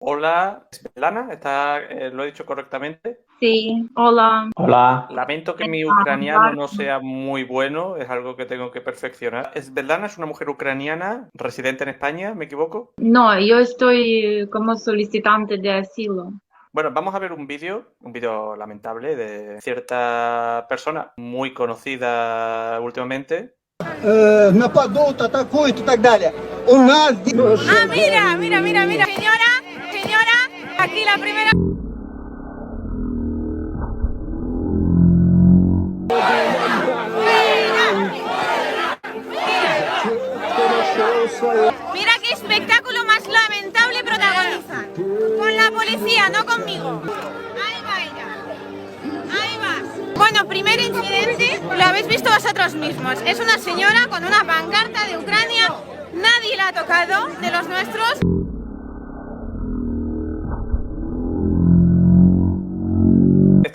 Hola, Svetlana, ¿está, eh, ¿lo he dicho correctamente? Sí, hola. Hola. Lamento que mi ucraniano no sea muy bueno, es algo que tengo que perfeccionar. Svetlana es una mujer ucraniana residente en España, ¿me equivoco? No, yo estoy como solicitante de asilo. Bueno, vamos a ver un vídeo, un vídeo lamentable de cierta persona muy conocida últimamente. Э, нападут, атакуют и так далее. У нас... Ah, mira, mira, mira, mira. Mira qué espectáculo más lamentable protagonizan. Con la policía, no conmigo. Ahí va. Ahí va. Bueno, primer incidente, lo habéis visto vosotros mismos. Es una señora con una pancarta de Ucrania. Nadie la ha tocado de los nuestros.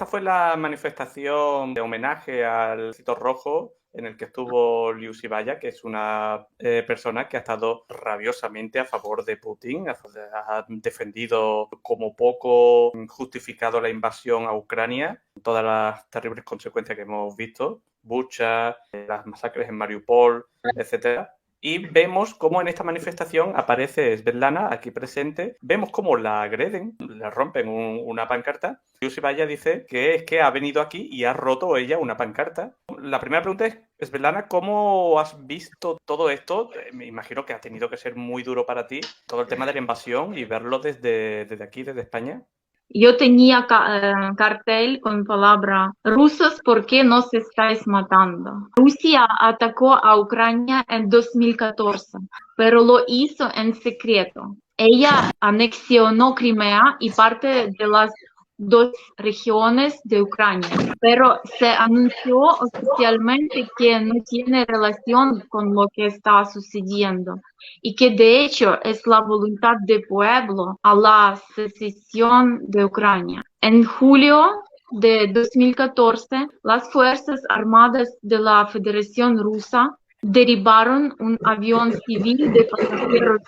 Fue la manifestación de homenaje al Cito Rojo en el que estuvo Liu Sibaya, que es una eh, persona que ha estado rabiosamente a favor de Putin, ha, ha defendido como poco justificado la invasión a Ucrania, todas las terribles consecuencias que hemos visto, Bucha, eh, las masacres en Mariupol, etcétera. Y vemos cómo en esta manifestación aparece Svetlana, aquí presente. Vemos cómo la agreden, le rompen un- una pancarta. Yusibaya dice que es que ha venido aquí y ha roto ella una pancarta. La primera pregunta es, Svetlana, ¿cómo has visto todo esto? Eh, Me imagino que ha tenido que ser muy duro para ti todo el tema de la invasión y verlo desde, desde aquí, desde España. Yo tenía eh, cartel con palabra rusos, ¿por qué nos estáis matando? Rusia atacó a Ucrania en 2014, pero lo hizo en secreto. Ella anexionó Crimea y parte de las dos regiones de Ucrania, pero se anunció oficialmente que no tiene relación con lo que está sucediendo y que de hecho es la voluntad del pueblo a la secesión de Ucrania. En julio de 2014, las Fuerzas Armadas de la Federación Rusa derribaron un avión civil de pasajeros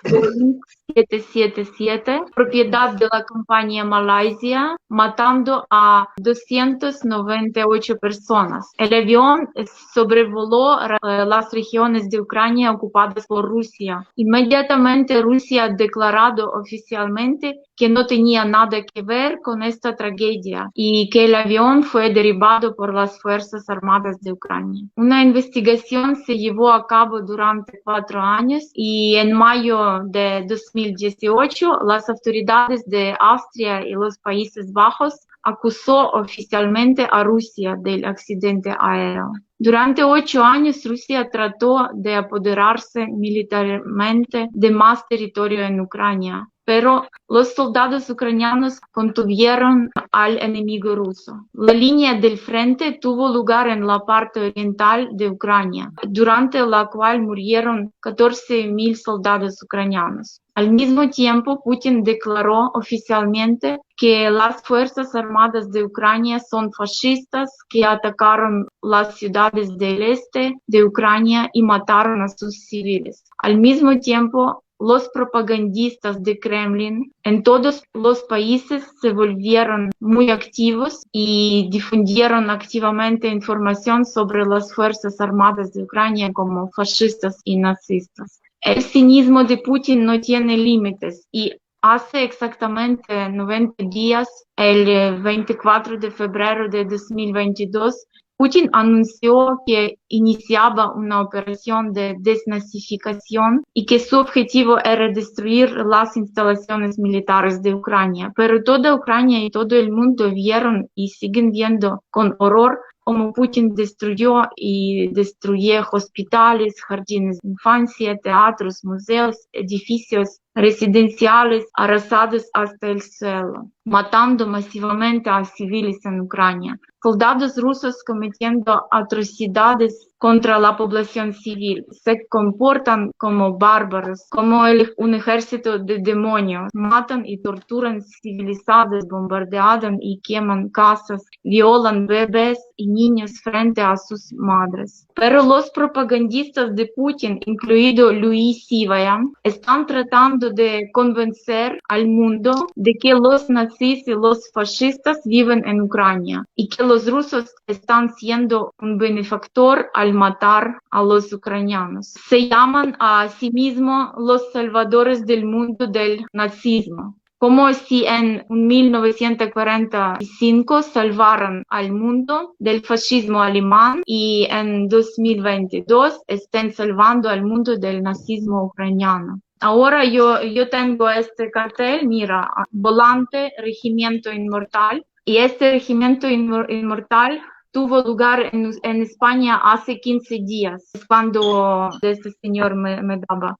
777, propiedad de la compañía Malaysia, matando a 298 personas. El avión sobrevoló eh, las regiones de Ucrania ocupadas por Rusia. Inmediatamente Rusia ha declarado oficialmente que no tenía nada que ver con esta tragedia y que el avión fue derribado por las Fuerzas Armadas de Ucrania. Una investigación se llevó a cabo durante cuatro años y en mayo de 2018 las autoridades de Austria y los Países Bajos acusó oficialmente a Rusia del accidente aéreo. Durante ocho años Rusia trató de apoderarse militarmente de más territorio en Ucrania, pero los soldados ucranianos contuvieron al enemigo ruso. La línea del frente tuvo lugar en la parte oriental de Ucrania, durante la cual murieron 14.000 soldados ucranianos. Al mismo tiempo, Putin declaró oficialmente que las Fuerzas Armadas de Ucrania son fascistas que atacaron las ciudades del este de Ucrania y mataron a sus civiles. Al mismo tiempo, los propagandistas de Kremlin en todos los países se volvieron muy activos y difundieron activamente información sobre las Fuerzas Armadas de Ucrania como fascistas y nazistas. El cinismo de Putin no tiene límites y hace exactamente 90 días, el eh, 24 de febrero de 2022, Putin anunció que iniciaba una operación de desnazificación y que su objetivo era destruir las instalaciones militares de Ucrania. Pero toda Ucrania y todo el mundo vieron y siguen viendo con horror cómo Putin destruyó y destruye hospitales, jardines de infancia, teatros, museos, edificios residenciales arrasados hasta el suelo, matando masivamente a civiles en Ucrania. Soldados rusos cometiendo atrocidades contra la población civil. Se comportan como bárbaros, como el- un ejército de demonios. Matan y torturan civilizados, bombardean y queman casas, violan bebés y niños frente a sus madres. Pero los propagandistas de Putin, incluido Luis Sivaya, están tratando de convencer al mundo de que los nazis y los fascistas viven en Ucrania y que los rusos están siendo un benefactor al matar a los ucranianos. Se llaman a sí mismos los salvadores del mundo del nazismo como si en 1945 salvaran al mundo del fascismo alemán y en 2022 estén salvando al mundo del nazismo ucraniano. Ahora yo, yo tengo este cartel, mira, volante, regimiento inmortal, y este regimiento inmor- inmortal tuvo lugar en, España hace 15 días, cuando este señor me, me daba.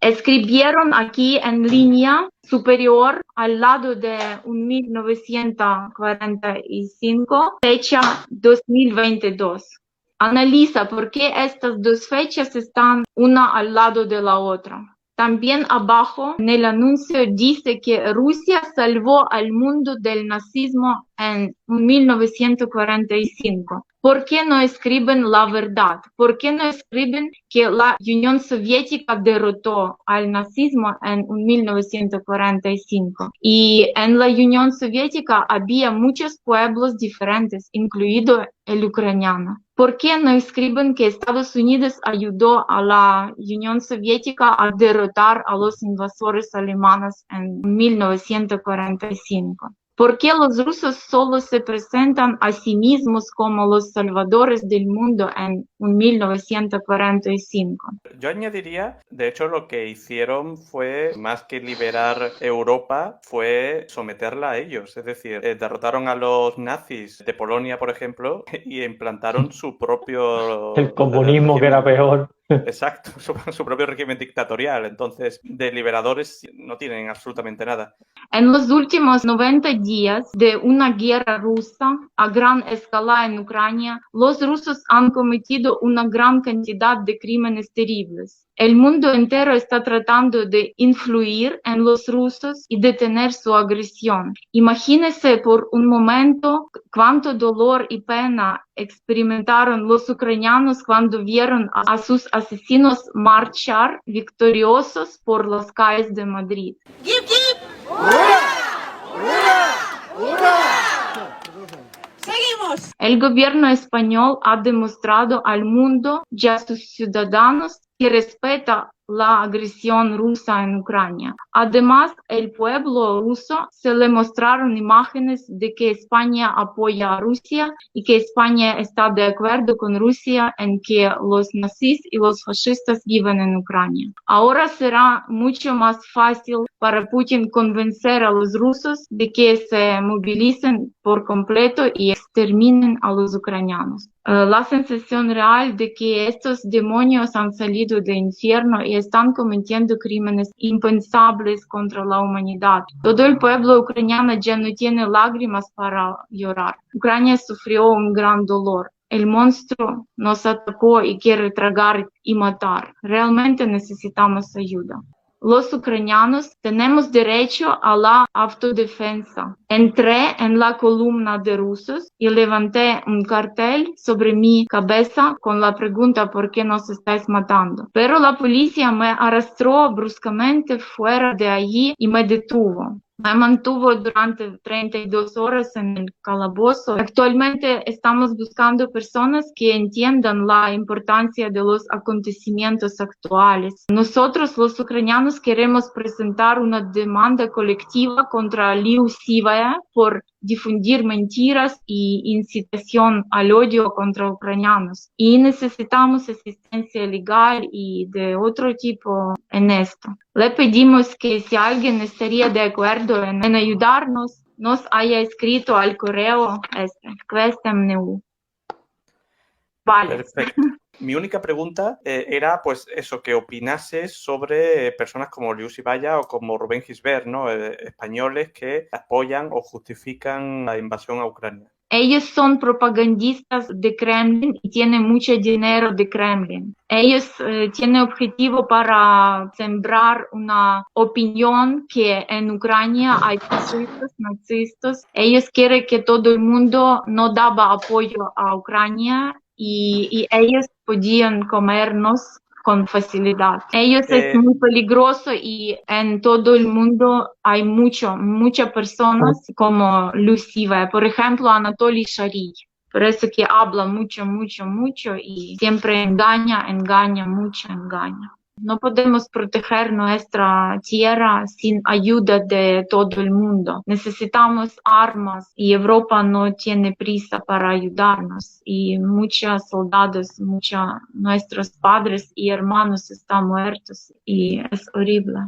Escribieron aquí en línea superior al lado de un 1945, fecha 2022. Analiza por qué estas dos fechas están una al lado de la otra. También abajo en el anuncio dice que Rusia salvó al mundo del nazismo en 1945. ¿Por qué no escriben la verdad? ¿Por qué no escriben que la Unión Soviética derrotó al nazismo en 1945? Y en la Unión Soviética había muchos pueblos diferentes, incluido el ucraniano. ¿Por qué no escriben que Estados Unidos ayudó a la Unión Soviética a derrotar a los invasores alemanes en 1945? ¿Por qué los rusos solo se presentan a sí mismos como los salvadores del mundo en 1945? Yo añadiría, de hecho, lo que hicieron fue, más que liberar Europa, fue someterla a ellos. Es decir, eh, derrotaron a los nazis de Polonia, por ejemplo, y implantaron su propio... El comunismo que era peor. Exacto, su, su propio régimen dictatorial. Entonces, de liberadores no tienen absolutamente nada. En los últimos 90 días de una guerra rusa a gran escala en Ucrania, los rusos han cometido una gran cantidad de crímenes terribles. El mundo entero está tratando de influir en los rusos y detener su agresión. Imagínese por un momento cuánto dolor y pena experimentaron los ucranianos cuando vieron a sus asesinos marchar victoriosos por las calles de Madrid. ¡Gip, gip! Seguimos. El gobierno español ha demostrado al mundo y a sus ciudadanos que respeta la agresión rusa en Ucrania. Además, el pueblo ruso se le mostraron imágenes de que España apoya a Rusia y que España está de acuerdo con Rusia en que los nazis y los fascistas viven en Ucrania. Ahora será mucho más fácil para Putin convencer a los rusos de que se movilicen por completo y exterminen a los ucranianos. Eh, la sensación real de que estos demonios han salido del infierno y están cometiendo crímenes impensables contra la humanidad. Todo el pueblo ucraniano ya no tiene lágrimas para llorar. Ucrania sufrió un gran dolor. El monstruo nos atacó y quiere tragar y matar. Realmente necesitamos ayuda. Los ucranianos tenemos derecho a la autodefensa. Entré en la columna de rusos y levanté un cartel sobre mi cabeza con la pregunta ¿por qué nos estáis matando? Pero la policía me arrastró bruscamente fuera de allí y me detuvo. Me mantuvo durante 32 horas en el calabozo. Actualmente estamos buscando personas que entiendan la importancia de los acontecimientos actuales. Nosotros, los ucranianos, queremos presentar una demanda colectiva contra Liu Sivaya por difundir mentiras y incitación al odio contra ucranianos. Y necesitamos asistencia legal y de otro tipo en esto. Le pedimos que si alguien estaría de acuerdo en, en ayudarnos, nos haya escrito al correo este. Vale. Perfecto. Mi única pregunta eh, era, pues, eso, que opinases sobre personas como Lius Ibaya o como Rubén Gisbert, ¿no? Eh, españoles que apoyan o justifican la invasión a Ucrania. Ellos son propagandistas de Kremlin y tienen mucho dinero de Kremlin. Ellos eh, tienen objetivo para sembrar una opinión que en Ucrania hay fascistas, nazistas. Ellos quieren que todo el mundo no daba apoyo a Ucrania y ellos podían comernos con facilidad. Ellos Eh, es muy peligroso y en todo el mundo hay mucho, muchas personas como Luciva, por ejemplo, Anatoly Shari. Por eso que habla mucho, mucho, mucho y siempre engaña, engaña, mucho engaña. No podemos proteger nuestra tierra sin ayuda de todo el mundo. Necesitamos armas y Europa no tiene prisa para ayudarnos. Y muchos soldados, muchos nuestros padres y hermanos están muertos y es horrible.